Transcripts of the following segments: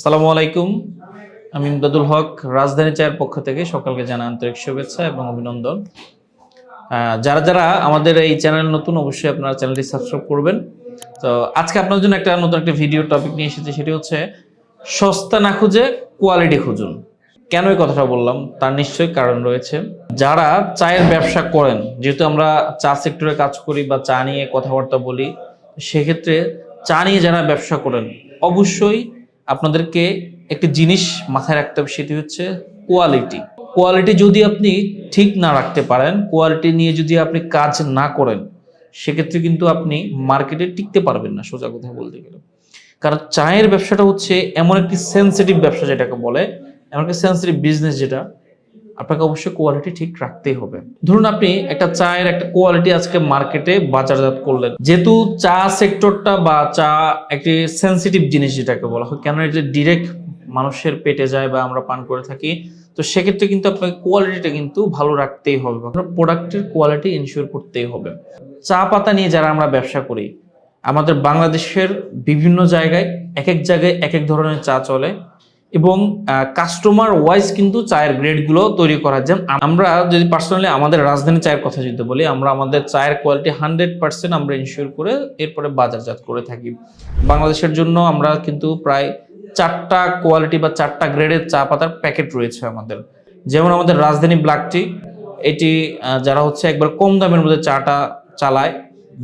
আসসালামু আলাইকুম। আমি ইমদাদুল হক, রাজধানী চায়ের পক্ষ থেকে সকলকে জানা আন্তরিক শুভেচ্ছা এবং অভিনন্দন। যারা যারা আমাদের এই চ্যানেল নতুন, অবশ্যই আপনারা চ্যানেলটি সাবস্ক্রাইব করবেন। তো আজকে আপনার জন্য একটা নতুন একটা ভিডিও টপিক নিয়ে এসেছি, সেটি হচ্ছে সস্তা না খুঁজে কোয়ালিটি খুঁজুন। কেন এই কথাটা বললাম? তার নিশ্চয়ই কারণ রয়েছে। যারা চায়ের ব্যবসা করেন, যেহেতু আমরা চা সেক্টরে কাজ করি বা চা নিয়ে কথাবার্তা বলি, সেক্ষেত্রে চা নিয়ে যারা ব্যবসা করেন, অবশ্যই আপনাদেরকে একটি জিনিস মাথায় রাখতে হবে, সেটি হচ্ছে কোয়ালিটি কোয়ালিটি যদি আপনি ঠিক না রাখতে পারেন কোয়ালিটি নিয়ে যদি আপনি কাজ না করেন, সেক্ষেত্রে কিন্তু আপনি মার্কেটে টিকতে পারবেন না, সোজা কথা বলতে গেলে। কারণ চায়ের ব্যবসাটা হচ্ছে এমন একটি সেন্সিটিভ ব্যবসা যেটাকে বলে, এমন একটি সেন্সিটিভ বিজনেস যেটা আপনাকে অবশ্যই কোয়ালিটি ঠিক রাখতেই হবে। ধরুন আপনি একটা চায়ের একটা কোয়ালিটি আজকে মার্কেটে বাজারজাত করলেন। যেহেতু চা সেক্টরটা বা চা একটি সেন্সিটিভ জিনিস যেটাকে বলা হয় কেন এটা ডিরেক্ট মানুষের পেটে যায় বা আমরা পান করে থাকি, তো সেক্ষেত্রে কিন্তু আপনাকে কোয়ালিটিটা কিন্তু ভালো রাখতেই হবে আপনার প্রোডাক্টের কোয়ালিটি ইনশিওর করতেই হবে। চা পাতা নিয়ে যারা আমরা ব্যবসা করি, আমাদের বাংলাদেশের বিভিন্ন জায়গায় এক এক জায়গায় এক এক ধরনের চা চলে। এবং কাস্টমার ওয়াইজ কিন্তু চায়ের গ্রেডগুলো তৈরি করা যায়। আমরা যদি পার্সোনালি আমাদের রাজধানী চায়ের কথা যদি বলি, আমরা আমাদের চায়ের কোয়ালিটি হান্ড্রেড পার্সেন্ট আমরা ইনশিওর করে এরপরে বাজারজাত করে থাকি। বাংলাদেশের জন্য আমরা কিন্তু প্রায় চারটা কোয়ালিটি বা চারটা গ্রেডের চা পাতার প্যাকেট রয়েছে আমাদের। যেমন আমাদের রাজধানী ব্ল্যাক টি এটি যারা হচ্ছে একবার কম দামের মধ্যে চাটা চালায়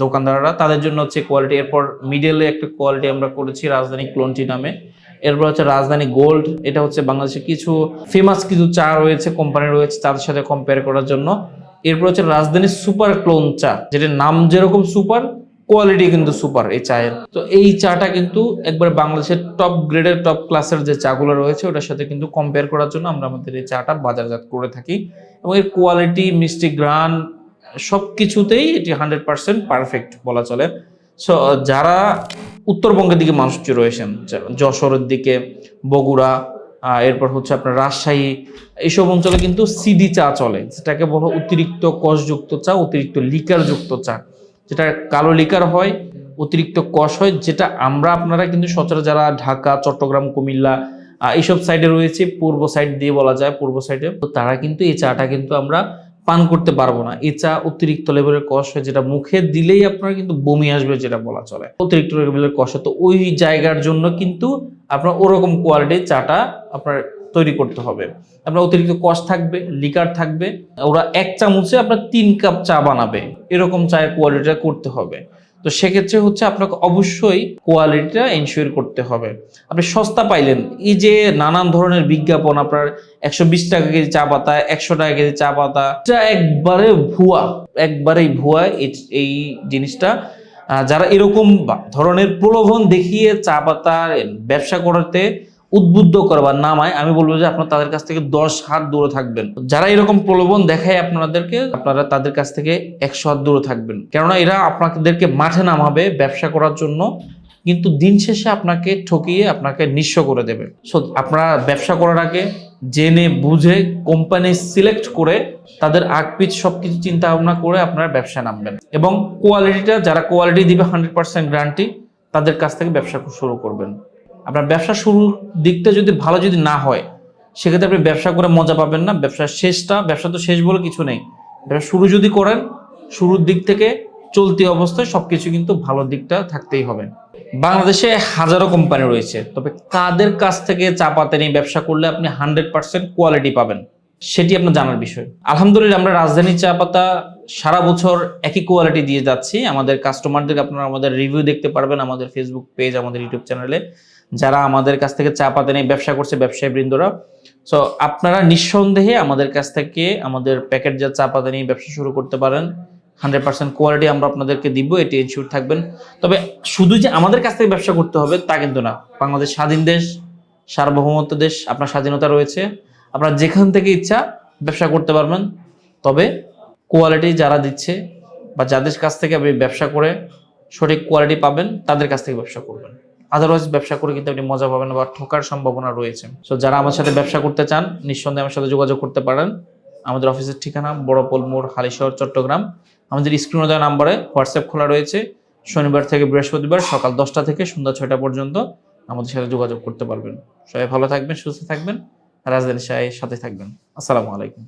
দোকানদাররা, তাদের জন্য হচ্ছে কোয়ালিটি এরপর মিডলে একটা কোয়ালিটি আমরা করেছি রাজধানী ক্লোনটি নামে। এরপর হচ্ছে রাজধানী গোল্ড, এটা হচ্ছে বাংলাদেশে কিছু ফেমাস কিছু চা রয়েছে কোম্পানি রয়েছে তাদের সাথে কম্পেয়ার করার জন্য। এরপর হচ্ছে রাজধানী সুপার ক্লোন চা, যেটার নাম যেরকম সুপার কোয়ালিটি কিন্তু সুপার এই চায়ের। তো এই চাটা কিন্তু একবার বাংলাদেশের টপ গ্রেডের টপ ক্লাসের যে চাগুলো রয়েছে, ওটার সাথে কিন্তু কম্পেয়ার করার জন্য আমরা আমাদের এই চাটা বাজারজাত করে থাকি। এবং এর কোয়ালিটি মিষ্টি গ্রান সব কিছুতেই এটি হান্ড্রেড পার্সেন্ট পারফেক্ট বলা চলে। যারা উত্তরবঙ্গের দিকে মানুষ রয়েছেন যশোরের দিকে, বগুড়া এরপর হচ্ছে আপনার রাজশাহী, এইসব অঞ্চলে কিন্তু সিডি চা চলে, যেটাকে বলো অতিরিক্ত কষযুক্ত চা, অতিরিক্ত লিকারযুক্ত চা। যেটা কালো লিকার হয়, অতিরিক্ত কষ হয়, যেটা আমরা আপনারা কিন্তু সচরাচর যারা ঢাকা, চট্টগ্রাম, কুমিল্লা এইসব সাইডে রয়েছে, পূর্ব সাইড দিয়ে বলা যায়, পূর্ব সাইডে তো তারা কিন্তু এই চাটা কিন্তু আমরা পান করতে পারব না। এই চা অতিরিক্ত লেভেলের কষ হয় যেটা মুখে দিলেই আপনার কিন্তু বমি আসবে যেটা বলা চলে। অতিরিক্ত লেভেলের কষ। তো ওই জায়গার জন্য কিন্তু আপনার ওরকম কোয়ালিটির চাটা আপনার তৈরি করতে হবে। আপনার অতিরিক্ত কষ থাকবে লিকার থাকবে। ওরা এক চামচে আপনার তিন কাপ চা বানাবে। এরকম চায়ের কোয়ালিটিটা করতে হবে। তো সেক্ষেত্রে হচ্ছে আপনাকে অবশ্যই কোয়ালিটিটা এনশিওর করতে হবে। আপনি সস্তা পাইলেন, এই যে নানান ধরনের বিজ্ঞাপন, আপনার একশো বিশ টাকা কেজি চা পাতা, একশো টাকা কেজি চা পাতা, এটা একবারে ভুয়া, একবারেই ভুয়া এই- জিনিসটা। যারা এরকম ধরনের প্রলোভন দেখিয়ে চা পাতার ব্যবসা করতে উদ্বুদ্ধ করবার নামায়, আমি বলব যে আপনার তাদের কাছ থেকে দশ হাত দূরে থাকবেন। যারা এরকম প্রলোভন দেখায় আপনাদেরকে, আপনারা তাদের কাছ থেকে একশো হাত দূরে থাকবেন। কেননা এরা আপনাদেরকে মাঠে নামাবে ব্যবসা করার জন্য, কিন্তু দিন শেষে আপনাকে ঠকিয়ে আপনাকে নিঃস্ব করে দেবে। সো আপনারা ব্যবসা করার আগে জেনে বুঝে কোম্পানি সিলেক্ট করে তাদের আগপিচ সবকিছু চিন্তা ভাবনা করে আপনারা ব্যবসা নামবেন। এবং কোয়ালিটিটা যারা কোয়ালিটি দিবে হান্ড্রেড পার্সেন্ট গ্যারান্টি তাদের কাছ থেকে ব্যবসা শুরু করবেন। আপনার ব্যবসা শুরুর দিকটা যদি ভালো যদি না হয়, সেক্ষেত্রে আপনি ব্যবসা করে মজা পাবেন না। ব্যবসার শেষটা, ব্যবসা তো শেষ বলে কিছু নেই। ব্যবসা শুরু যদি করেন, শুরুর দিক থেকে চলতি অবস্থায় সব কিছু কিন্তু ভালো দিকটা থাকতেই হবে। বাংলাদেশে হাজারো কোম্পানি রয়েছে। তবে কাদের কাছ থেকে চা পাতা নিয়ে ব্যবসা করলে আপনি হান্ড্রেড পার্সেন্ট কোয়ালিটি পাবেন, সেটি আপনার জানার বিষয়। আলহামদুলিল্লাহ, আমরা রাজধানী চা পাতা সারা বছর একই কোয়ালিটি দিয়ে যাচ্ছি। আমাদের কাস্টমারদের আপনারা আমাদের রিভিউ দেখতে পারবেন, আমাদের ফেসবুক পেজ আমাদের ইউটিউব চ্যানেলে যারা আমাদের কাছ থেকে চা পাতা নিয়ে ব্যবসা করছে ব্যবসায়ী বৃন্দরা। সো আপনারা নিঃসন্দেহে আমাদের কাছ থেকে আমাদের প্যাকেট যা চা পাতা নিয়ে ব্যবসা শুরু করতে পারেন। হান্ড্রেড পার্সেন্ট কোয়ালিটি আমরা আপনাদেরকে দিব, এটি এনশিওর থাকবেন। তবে শুধু যে আমাদের কাছ থেকে ব্যবসা করতে হবে, তা কিন্তু না। বাংলাদেশ স্বাধীন দেশ, সার্বভৌমত্ব দেশ, আপনার স্বাধীনতা রয়েছে। আপনার যেখান থেকে ইচ্ছা ব্যবসা করতে পারবেন। তবে কোয়ালিটি যারা দিচ্ছে বা যাদের কাছ থেকে আপনি ব্যবসা করে সঠিক কোয়ালিটি পাবেন, তাদের কাছ থেকে ব্যবসা করবেন। আদারওয়াইজ ব্যবসা করে কিন্তু আপনি মজা পাবেন বা ঠকার সম্ভাবনা রয়েছে। সো যারা আমার সাথে ব্যবসা করতে চান, নিঃসন্দেহে আমার সাথে যোগাযোগ করতে পারেন। আমাদের অফিসের ঠিকানা, বড়পোল মোড়, হালিশহর, চট্টগ্রাম। আমাদের স্ক্রিনে দেওয়া নাম্বারে হোয়াটসঅ্যাপ খোলা রয়েছে। শনিবার থেকে বৃহস্পতিবার সকাল দশটা থেকে সন্ধ্যা ছয়টা পর্যন্ত আমাদের সাথে যোগাযোগ করতে পারবেন। সবাই ভালো থাকবেন, সুস্থ থাকবেন। রাজধানী সাহের সাথে থাকবেন। আসসালামু আলাইকুম।